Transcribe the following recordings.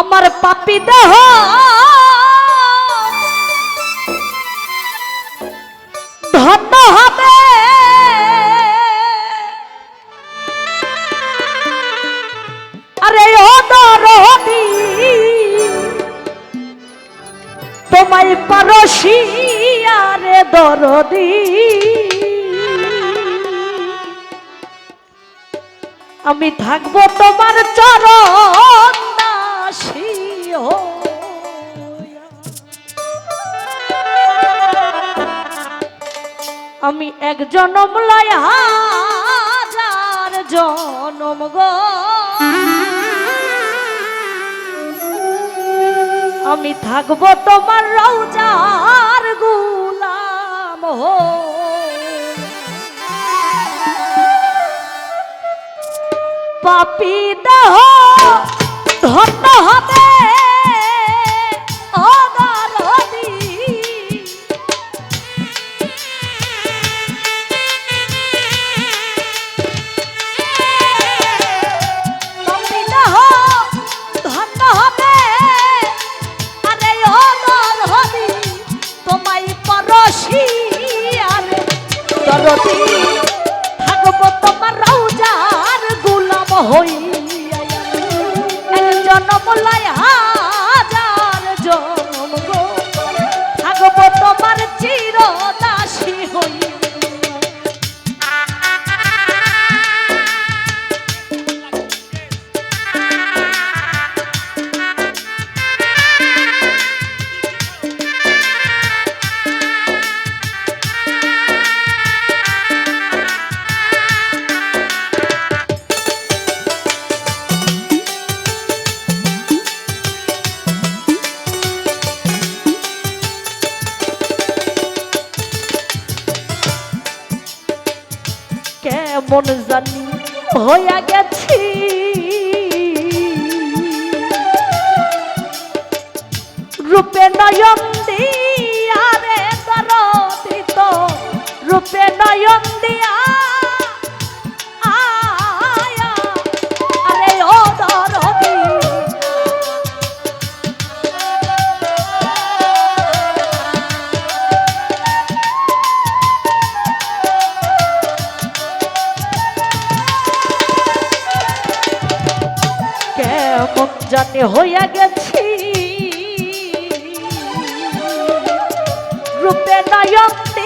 আমার পাপি দেহ। ধন্য হবে। আরে দরদি তোমায় পরশি আরে দরদি। আমি থাকব তোমার চরণ। আমি এক জনম লয় হাজার জনম গো। আমি থাকব তোমার রৌজার গুলাম হো। পাপি দেহ ধন্য দরদি থাকব তোমার রৌজার গুলাম এক জনম লয় হাজার জনম গো। থাকব তোমার কেমন জানি হইয়া গেছি। রূপে নয়ন দিয়ারে দরদিত রূপে নয়ন দিয়া জানি হইয়া গেছি। রূপে নয়ন্তি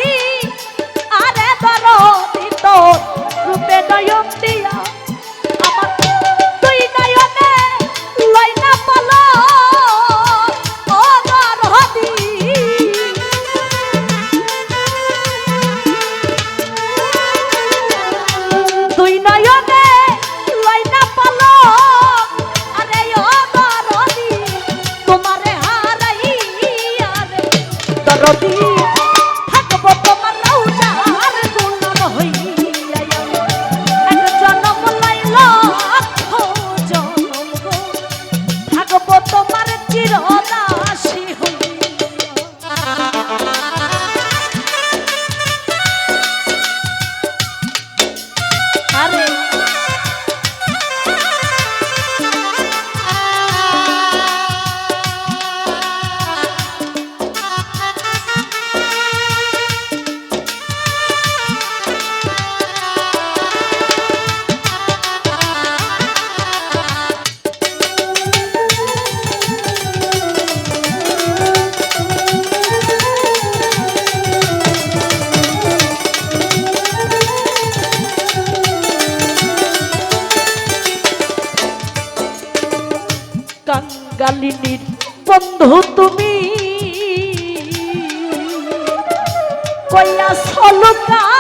কাঙ্গালিনীর বন্ধু তুমি। কইয়া সলুকাই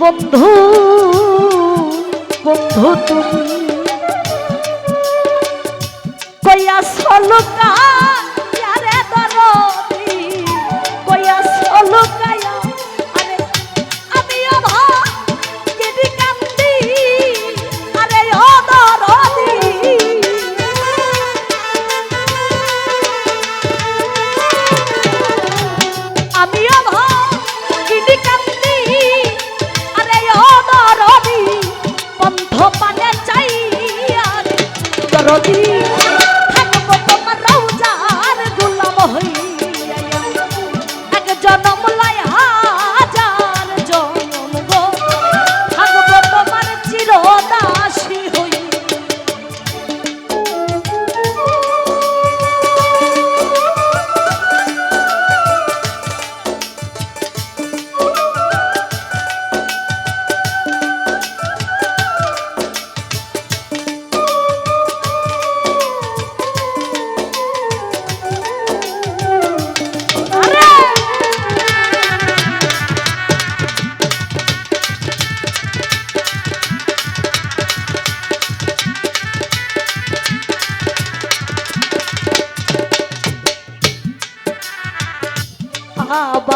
বন্ধু বন্ধু তুমি। কইয়া সলুকা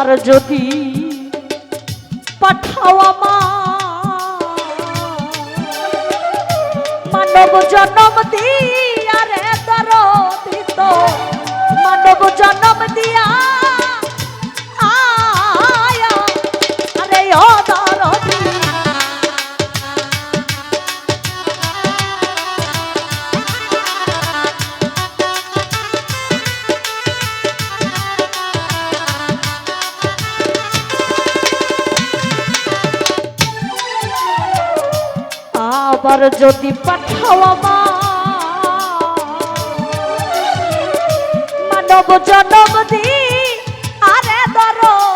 আবার যদি পাঠাও মানব জন্ম দিয়া রে দরদিত। মানব জন্ম দিয়া আবার যদি পাঠাও মানব জনম দি আরে দরদি।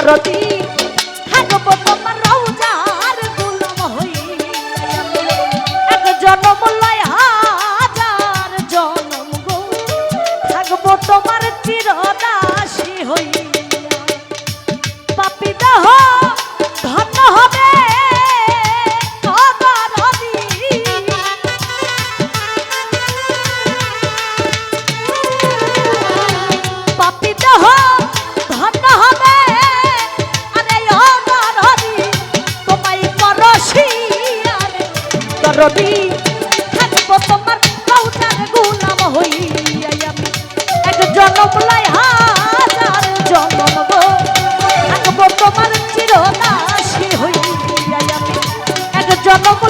দরদি দরদি থাকব তোমার কৌটার গুলাম হইয়া আমি। এক জনম লাই হাজার জনম গো। থাকব তোমার চিরদাসী হইয়া আমি। এক জনম